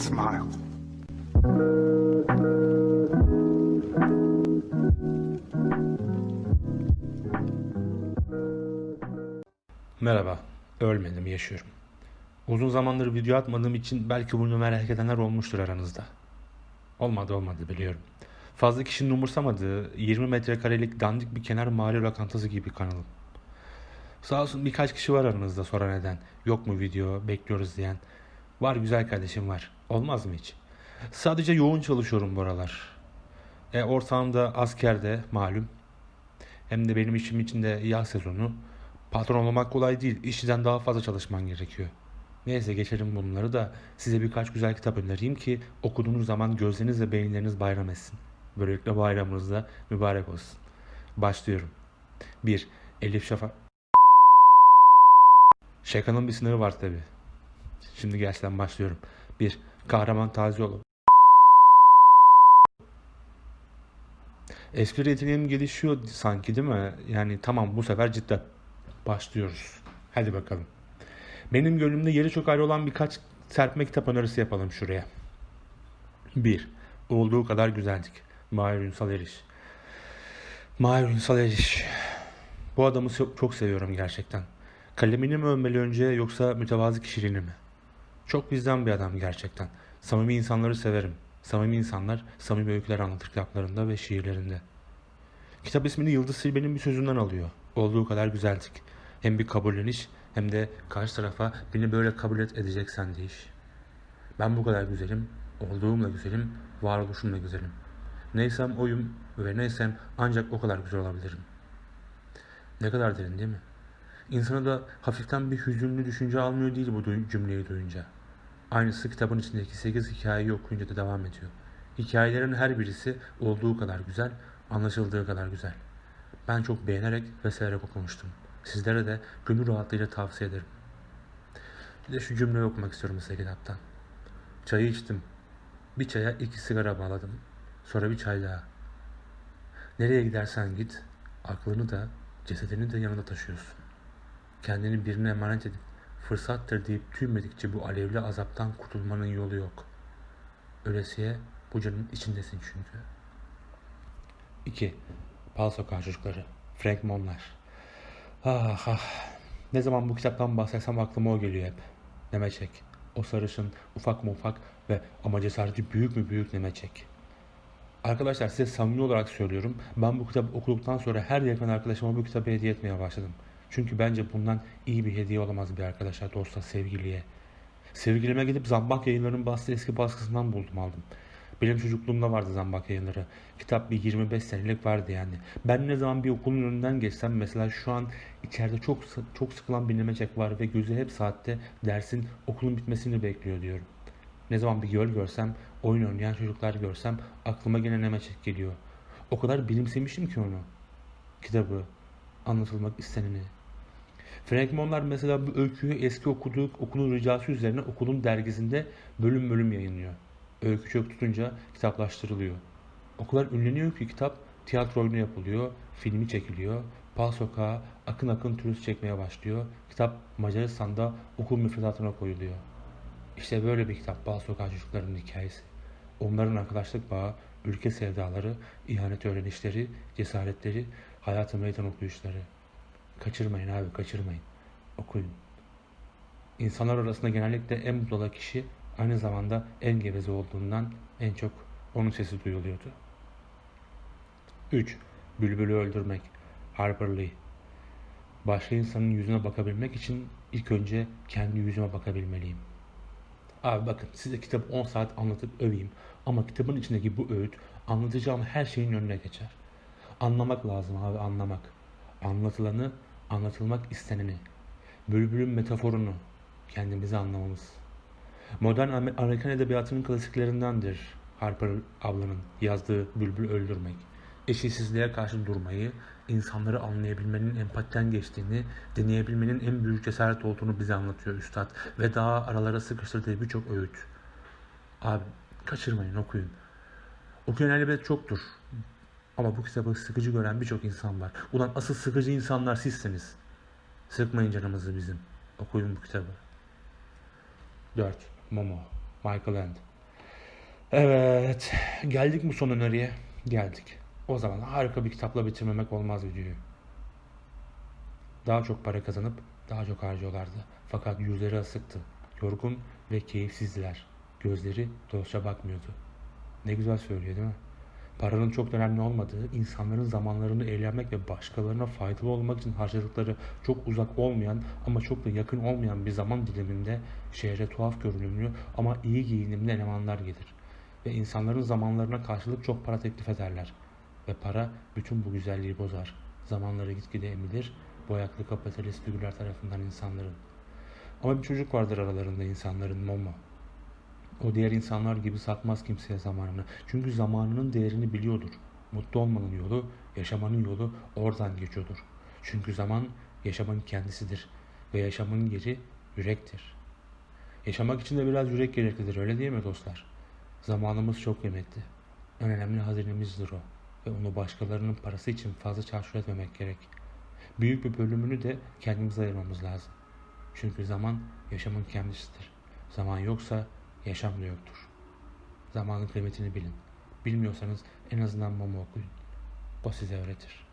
smile. Merhaba, ölmedim, yaşıyorum. Uzun zamandır video atmadığım için belki bunu merak edenler olmuştur aranızda. Olmadı olmadı biliyorum. Fazla kişinin umursamadığı 20 metrekarelik dandik bir kenar mahalle lokantası gibi kanalım. Sağ olsun birkaç kişi var aranızda soran neden. Yok mu video, bekliyoruz diyen. Var güzel kardeşim var. Olmaz mı hiç? Sadece yoğun çalışıyorum bu aralar. E, ortağımda askerde malum. Hem de benim işim için de yaz sezonu. Patron olmak kolay değil. İşçiden daha fazla çalışman gerekiyor. Neyse geçelim bunları da size birkaç güzel kitap önereyim ki okuduğunuz zaman gözleriniz ve beyinleriniz bayram etsin. Böylelikle bayramınız da mübarek olsun. Başlıyorum. 1. Elif Şafak Şakanın bir sınırı var tabi. Şimdi gerçekten başlıyorum. 1. Kahraman Tazioğlu Espri yeteneğim gelişiyor sanki değil mi? Yani tamam bu sefer cidden başlıyoruz. Hadi bakalım. Benim gönlümde yeri çok ayrı olan birkaç serpme kitap önerisi yapalım şuraya. 1. Olduğu kadar güzeldik. Mahir Ünsal Eriş. Mahir Ünsal Eriş. Bu adamı çok seviyorum gerçekten. Kalemini mi övmeli önce yoksa mütevazı kişiliğini mi? Çok bizden bir adam gerçekten. Samimi insanları severim. Samimi insanlar samimi öyküler anlatır kitaplarında ve şiirlerinde. Kitap ismini Yıldız Silbe'nin bir sözünden alıyor. Olduğu kadar güzeldik. Hem bir kabulleniş hem de karşı tarafa beni böyle kabul et edeceksen deyiş. Ben bu kadar güzelim, olduğumla güzelim, varoluşumla güzelim. Neysem oyum ve neysem ancak o kadar güzel olabilirim. Ne kadar derin değil mi? İnsana da hafiften bir hüzünlü düşünce almıyor değil bu cümleyi duyunca. Aynısı kitabın içindeki 8 hikayeyi okuyunca da devam ediyor. Hikayelerin her birisi olduğu kadar güzel, anlaşıldığı kadar güzel. Ben çok beğenerek ve severek okumuştum. Sizlere de gönül rahatlığıyla tavsiye ederim. Bir de şu cümleyi okumak istiyorum size kitaptan. Çayı içtim. Bir çaya iki sigara bağladım. Sonra bir çay daha. Nereye gidersen git, aklını da cesedini de yanında taşıyorsun. Kendini birine emanet edip fırsattır deyip tüymedikçe bu alevli azaptan kurtulmanın yolu yok. Ölesiye bu canın içindesin çünkü. 2. Pal Sokağı Çocukları Frank Monlar Ah ah Ne zaman bu kitaptan bahsetsem aklıma o geliyor hep. Nemeçek O sarışın ufak mı ufak ve ama cesareti büyük mü büyük Nemeçek Arkadaşlar size samimi olarak söylüyorum. Ben bu kitabı okuduktan sonra her yakın arkadaşıma bu kitabı hediye etmeye başladım. Çünkü bence bundan iyi bir hediye olamaz bir arkadaşa, dosta, sevgiliye. Sevgilime gidip Zambak yayınlarının bastığı eski baskısından buldum aldım. Benim çocukluğumda vardı Zambak yayınları. Kitap bir 25 senelik vardı yani. Ben ne zaman bir okulun önünden geçsem mesela şu an içeride çok çok sıkılan bir nemecek var ve gözü hep saatte dersin okulun bitmesini bekliyor diyorum. Ne zaman bir göl görsem, oyun oynayan çocuklar görsem aklıma gene Nemeçek geliyor. O kadar benimsemişim ki onu. Kitabı, anlatılmak isteneni. Frank mesela bu öyküyü eski okuduğu okulun ricası üzerine okulun dergisinde bölüm bölüm yayınlıyor. Öykü çok tutunca kitaplaştırılıyor. O kadar ünleniyor ki kitap tiyatro oyunu yapılıyor, filmi çekiliyor, Pal Sokağı akın akın turist çekmeye başlıyor. Kitap Macaristan'da okul müfredatına koyuluyor. İşte böyle bir kitap Bal Sokağı Çocuklarının hikayesi. Onların arkadaşlık bağı, ülke sevdaları, ihanet öğrenişleri, cesaretleri, hayatı meydan okuyuşları. Kaçırmayın abi kaçırmayın. Okuyun. İnsanlar arasında genellikle en mutlu kişi aynı zamanda en geveze olduğundan en çok onun sesi duyuluyordu. 3. Bülbülü öldürmek. Harper Lee. Başka insanın yüzüne bakabilmek için ilk önce kendi yüzüme bakabilmeliyim. Abi bakın size kitabı 10 saat anlatıp öveyim ama kitabın içindeki bu öğüt anlatacağım her şeyin önüne geçer. Anlamak lazım abi anlamak. Anlatılanı, anlatılmak isteneni. Bülbülün metaforunu kendimizi anlamamız. Modern Amer- Amerikan edebiyatının klasiklerindendir Harper ablanın yazdığı Bülbül Öldürmek. Eşitsizliğe karşı durmayı, insanları anlayabilmenin empatiden geçtiğini, deneyebilmenin en büyük cesaret olduğunu bize anlatıyor üstad. Ve daha aralara sıkıştırdığı birçok öğüt. Abi kaçırmayın okuyun. Okuyan elbet çoktur. Ama bu kitabı sıkıcı gören birçok insan var. Ulan asıl sıkıcı insanlar sizsiniz. Sıkmayın canımızı bizim. Okuyun bu kitabı. 4. Momo. Michael End. Evet. Geldik mi son öneriye? Geldik. O zaman harika bir kitapla bitirmemek olmaz videoyu. Daha çok para kazanıp daha çok harcıyorlardı. Fakat yüzleri asıktı. Yorgun ve keyifsizdiler. Gözleri dostça bakmıyordu. Ne güzel söylüyor değil mi? Paranın çok önemli olmadığı, insanların zamanlarını eğlenmek ve başkalarına faydalı olmak için harcadıkları çok uzak olmayan ama çok da yakın olmayan bir zaman diliminde şehre tuhaf görünümlü ama iyi giyinimli elemanlar gelir. Ve insanların zamanlarına karşılık çok para teklif ederler. Ve para bütün bu güzelliği bozar. Zamanları gitgide emilir, bu ayaklı kapitalist figürler tarafından insanların. Ama bir çocuk vardır aralarında insanların Momo. O diğer insanlar gibi satmaz kimseye zamanını. Çünkü zamanının değerini biliyordur. Mutlu olmanın yolu, yaşamanın yolu oradan geçiyordur. Çünkü zaman yaşamanın kendisidir. Ve yaşamın yeri yürektir. Yaşamak için de biraz yürek gereklidir öyle değil mi dostlar? Zamanımız çok kıymetli. En önemli hazinemizdir o. Ve onu başkalarının parası için fazla çarçur etmemek gerek. Büyük bir bölümünü de kendimize ayırmamız lazım. Çünkü zaman yaşamın kendisidir. Zaman yoksa yaşam da yoktur. Zamanın kıymetini bilin. Bilmiyorsanız en azından Momo okuyun. O size öğretir.